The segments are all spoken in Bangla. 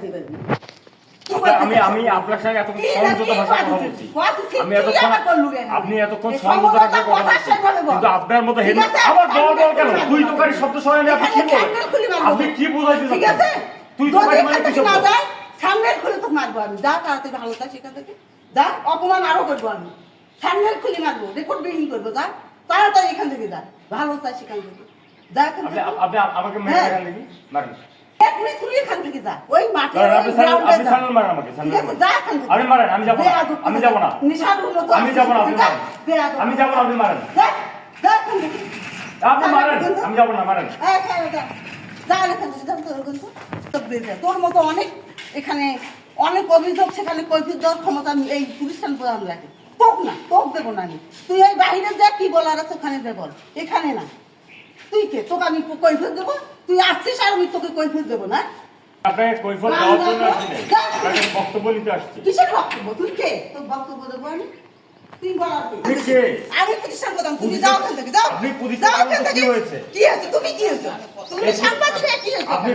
আপনার- বলতে আমি আমি আপনার সঙ্গে এতক্ষণ সংযত ভাষায় কথা কথা বলছি। আমি এতক্ষণ আবার করলু কেন? আপনি এতক্ষণ সংযত ভাষায় কথা কথা বলছি কিন্তু আপনার মতো ঠিক হেন দল দল কেন? তুই তোকারি শব্দ শোনেন আপনি কি বলেন? খুলে মারবো। আপনি কি বোঝাইতে চাচ্ছেন? তুই তোকারি মানে এখান থেকে না যায় স্যান্ডেল খুলে তোকে মারবো আমি। যা তাড়াতাড়ি ভালো সেখান থেকে। যা অপমান আরও করব আমি। স্যান্ডেল খুলে মারবো রেকর্ড ব্রেকিং করব যা। তাড়াতাড়ি এখান থেকে যা। ভালো চাই সেখান থেকে। যা এখান থেকে। আপনি আমাকে মেরে এখান থেকে মারেন। তোর মতো অনেক এখানে অনেক অভিযোগ সেখানে দেওয়ার ক্ষমতা এই প্রতিষ্ঠান প্রধান রাখি। তোক না তোক দেবো না আমি। তুই ওই বাইরে যা কি বলার আছে ওখানে যা বল। এখানে না। তুই কে তোকে আমি কৈফত দেবো? তুই আসছিস আর আমি তোকে কৈফত দেবো না? আপনাকে কৈফত দেওয়ার জন্য আসছি আপনাকে বক্তব্য নিতে আসছি। কিসের বক্তব্য? তুই কে? তোর বক্তব্য দেবো আমি। তুই বলার কে? আমি প্রতিষ্ঠান প্রধান। তুমি যাও ওখান থেকে যাও। আপনি যাও ওখান কি হয়েছে? কি হয়েছে? তুমি কি হয়েছে? তুমি সাংবাদিক কি হয়েছে? আপনি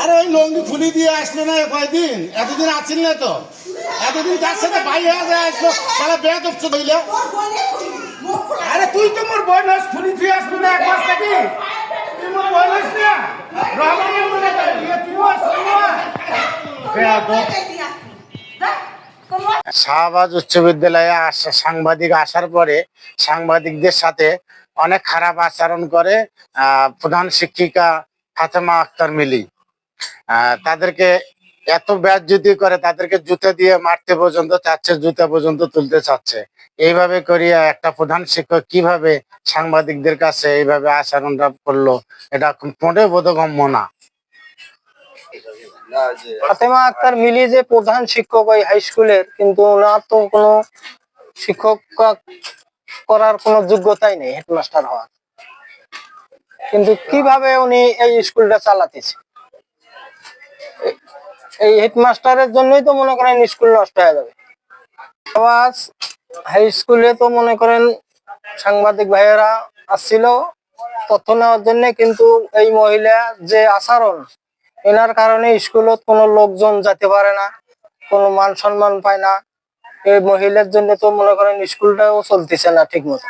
আরে ওই লঙ্গি খুলি দিয়ে আসলো না কয়দিন? এতদিন আছেন না তো। এতদিন তার সাথে ভাই হয়ে যায় আসলো, তাহলে বেয়া করছ খোলা। আরে তুই তো মোর নস খুলি তুই আসলো না এক মাস থেকে। তুই মোর বই নস না রহমানের মনে করে তুইও আসলো না বেয়াদব। তোর ভাই দিয়ে আসবি। যা, তোর ভাই শাহবাজ উচ্চ বিদ্যালয়ে আসা সাংবাদিক আসার পরে সাংবাদিকদের সাথে অনেক খারাপ আচরণ করে প্রধান শিক্ষিকা ফাতেমা আক্তার মিলি। তাদেরকে এত ব্যাজ্যুতি করে তাদেরকে জুতা দিয়ে মারতে পর্যন্ত চাচ্ছে জুতা পর্যন্ত তুলতে চাচ্ছে। এইভাবে করিয়া একটা প্রধান শিক্ষক কীভাবে সাংবাদিকদের কাছে এইভাবে আচরণটা করল এটা মোটেও বোধগম্য না। ফাতেমা আক্তার মিলি যে প্রধান শিক্ষক ওই হাই স্কুলের কিন্তু ওনার তো কোনো শিক্ষক করার কোনো যোগ্যতাই নেই হেডমাস্টার হওয়ার। কিন্তু কীভাবে উনি এই স্কুলটা চালাতেছে? এই হেডমাস্টারের জন্যই তো মনে করেন স্কুল নষ্ট হয়ে যাবে। আওয়াজ হাই স্কুলে তো মনে করেন সাংবাদিক ভাইয়েরা আসছিল তথ্য নেওয়ার জন্য, কিন্তু এই মহিলা যে আচরণ এনার কারণে স্কুলত কোনো লোকজন যেতে পারে না, কোনো মান সম্মান পায় না। এই মহিলার জন্য তো মনে করেন স্কুলটাও চলতেছে না ঠিক মতো